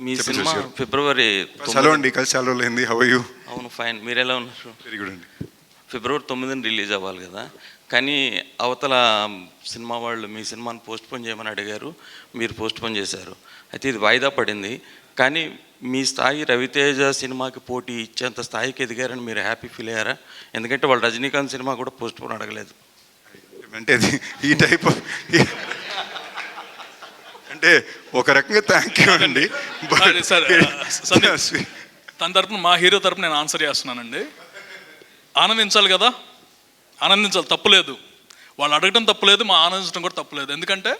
మీ cinema. ఫిబ్రవరి hello అండి కలిసి చాలా రోజులు అయింది హవ్ యూ అవును ఫైన్ మీరు ఎలా ఉన్నారు? వెరీ గుడ్ అండి. ఫిబ్రవరి తొమ్మిదిని రిలీజ్ అవ్వాలి కదా. కానీ అవతల సినిమా వాళ్ళు మీ సినిమాని పోస్ట్ పోన్ చేయమని అడిగారు. మీరు పోస్ట్ పోన్ చేశారు. అయితే ఇది వాయిదా పడింది. కానీ మీ స్థాయి రవితేజ సినిమాకి పోటీ ఇచ్చేంత స్థాయికి ఎదిగారని మీరు హ్యాపీ ఫీల్ అయ్యారా? ఎందుకంటే వాళ్ళు రజనీకాంత్ సినిమా కూడా పోస్ట్ పోన్ అడగలేదు. అంటే ఈ టైప్ అంటే ఒక రకంగా థ్యాంక్ యూ అండి. తన తరపున మా హీరో తరపున నేను ఆన్సర్ చేస్తున్నానండి. ఆనందించాలి కదా? ఆనందించాలి తప్పులేదు. వాళ్ళు అడగడం తప్పులేదు మా ఆనందించడం కూడా తప్పులేదు. ఎందుకంటే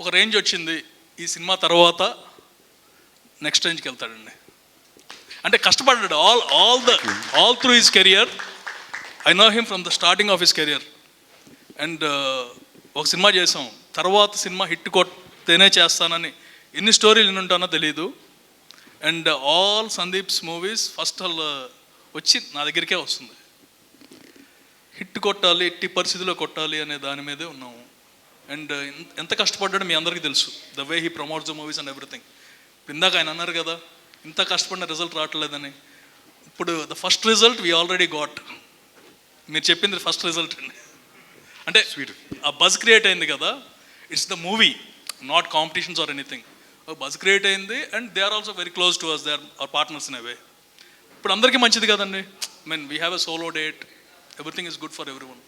ఒక రేంజ్ వచ్చింది. ఈ సినిమా తర్వాత నెక్స్ట్ రేంజ్కి వెళ్తాడండి. అంటే కష్టపడ్డాడు. All all the all through his career I know him from the starting of his career and ఒక సినిమా చేసాం తర్వాత సినిమా హిట్ కొట్టేనే చేస్తానని ఎన్ని స్టోరీలు ఉంటానో తెలియదు and all Sandeep's movies first all వచ్చి నా దగ్గరికే వస్తుంది. హిట్ కొట్టాలి ఎట్టి పరిస్థితిలో కొట్టాలి అనే దాని మీదే ఉన్నాము. అండ్ ఎంత కష్టపడ్డాడో మీ అందరికీ తెలుసు. The way he promotes the movies and everything ఇందాక ఆయన అన్నారు కదా ఇంత కష్టపడిన రిజల్ట్ రావట్లేదని. ఇప్పుడు the first result we already got మీరు చెప్పింది ఫస్ట్ రిజల్ట్ అండి. అంటే. ఆ బజ్ క్రియేట్ అయింది కదా it's the movie not competitions or anything buzz create అయింది and they are also very close to us they are our partners in అవే ఇప్పుడు అందరికీ మంచిది కదండి. Mean we have a solo date everything is good for everyone